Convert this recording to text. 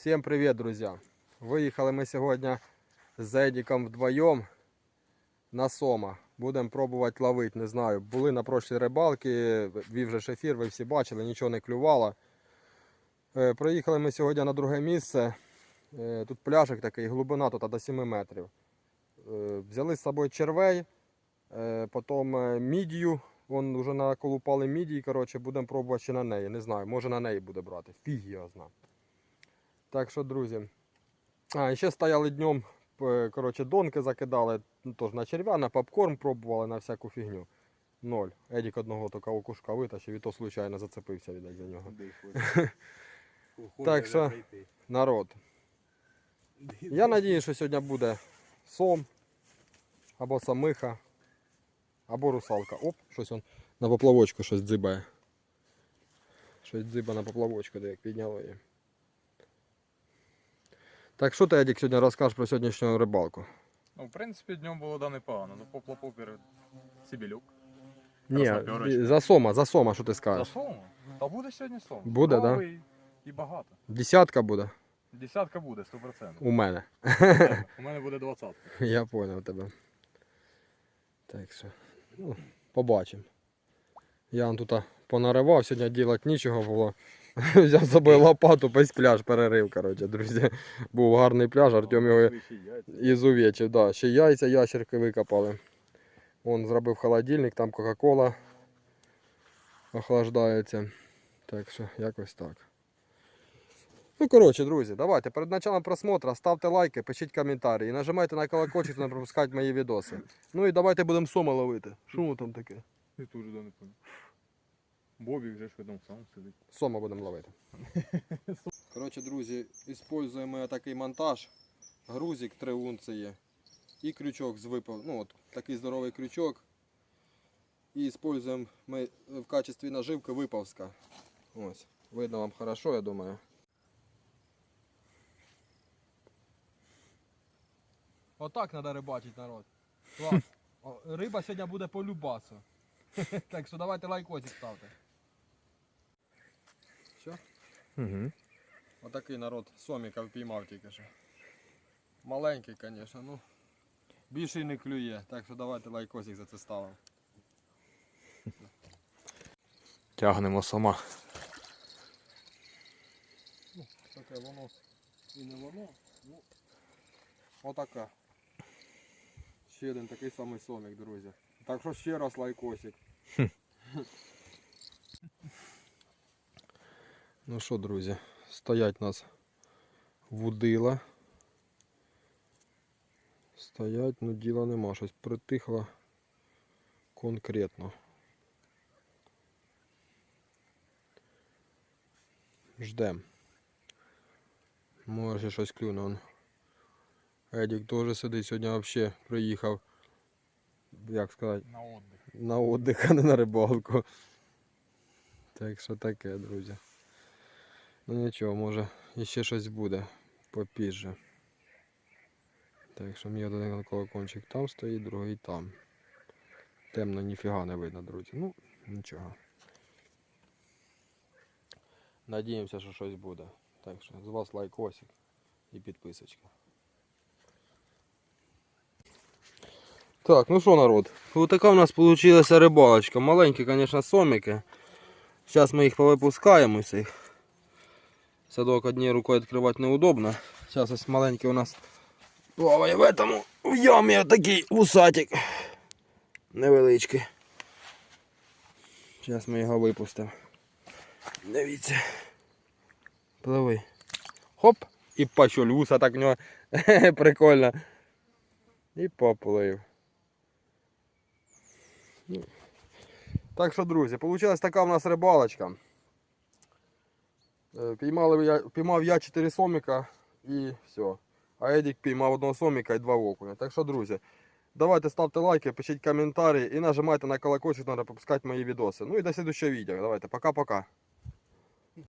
Всем привет, друзья! Виїхали ми сьогодні з Едіком вдвоєм на Сома. Будемо пробувати ловити, не знаю. Були на прошлій рибалки, вів же ж ефір, ви всі бачили, нічого не клювало. Е, Приїхали ми сьогодні на друге місце. Е, Тут пляжик такий, глибина тут до 7 метрів. Е, Взяли з собою червей, потім мідію. Вон вже наколупали мідії, коротше, будемо пробувати ще на неї. Не знаю, може на неї буде брати. Фіг його знає. Так що, друзі. А, ще стояли днем, коротше, донки закидали, ну, теж на черв'я, на попкорн пробували на всяку фігню. Ноль. Едік одного такого окушка витащив і то случайно зацепився віддать за нього. Так що- Народ. Я надію, що сьогодні буде сом, або самиха, або русалка. Оп, щось он на поплавочку щось дзибає. Щось дзиба на поплавочку, де як підняло її. Так що ти, Едік, сьогодні розкажеш про сьогоднішню рибалку? Ну, в принципі, днем було да непогано. Ну, поплапов перед Сибілюк. Ні, Красноперочка. за сома, за сома, що ти За скажеш? сому? Та буде сьогодні сом. Буде, да? І багато. Десятка буде Десятка буде, 100%. у мене. У мене буде двадцятка. Я понял тебе. Так що, ну, побачимо. Я вон тут понаривав, сьогодні ділати нічого було. Взяв з собою лопату, весь пляж перерив, коротше, друзі. Був гарний пляж, Артем його ізувечив. Да. Ще яйця, ящерки викопали. Он зробив холодильник, там Кока-Кола охлаждається. Так що, якось так. Ну, коротше, друзі, давайте перед началом просмотру ставте лайки, пишіть коментарі і нажимайте на колокольчик, щоб не пропускати мої відоси. Ну і давайте будемо сома ловити. Що воно там таке? Я теж не понял. Бобі вже що там сам сидить. Сома будемо ловити. Коротше, друзі, використовуємо такий монтаж. Грузик 3 унції і крючок з випав. Ну, от такий здоровий крючок. І використовуємо ми в качестві наживки випавска. Ось. Видно вам хорошо, я думаю. Отак треба рибачити, народ. Клас. Риба сьогодні буде по любасу. Так що давайте лайкосик ставте. Що? Угу. Отакий народ соміка впіймав тільки що. Маленький, звісно, ну. Більше не клює, так що давайте лайкосик за це ставимо. Тягнемо сама. Таке воно і не воно. Ну, отака. Ще один такий самий сомік, друзі. Так що ще раз лайкосик. ну що, друзі, стоять у нас вудила. Стоять, ну діла нема, щось притихло конкретно. Ждем. Може щось клюне. он. Едік теж сидить сьогодні взагалі приїхав. Як сказати, На отдих. на отдих, а не на рибалку. Так що таке, друзі. Ну нічого, може іще щось буде попізже. Так що мій один колокольчик там стоїть, другий там. Темно ніфіга не видно, друзі. Ну, нічого. Надіємося, що щось буде. Так що з вас лайкосик і підписочка. Так, ну що, народ, така у нас вийшла рибалочка. Маленькі, звісно, сомики. Зараз ми їх повипускаємо усіх. Садок однією рукою відкривати неудобно. Зараз ось маленький у нас плаває в этому в ямі такий усатик. Невеличкий. Зараз ми його випустимо. Дивіться. Пливи. Хоп! І пачуль, вуса так в нього прикольно. І поплив. Ну. Так що, друзі, вийшла така в нас рибалочка. Е, Піймали я, піймав я 4 соміка і все. А Едік піймав одного соміка і два окуня. Так що, друзі, давайте ставте лайки, пишіть коментарі і нажимайте на колокольчик, щоб пропускати мої відоси. Ну і до слідчого відео. Давайте, пока-пока.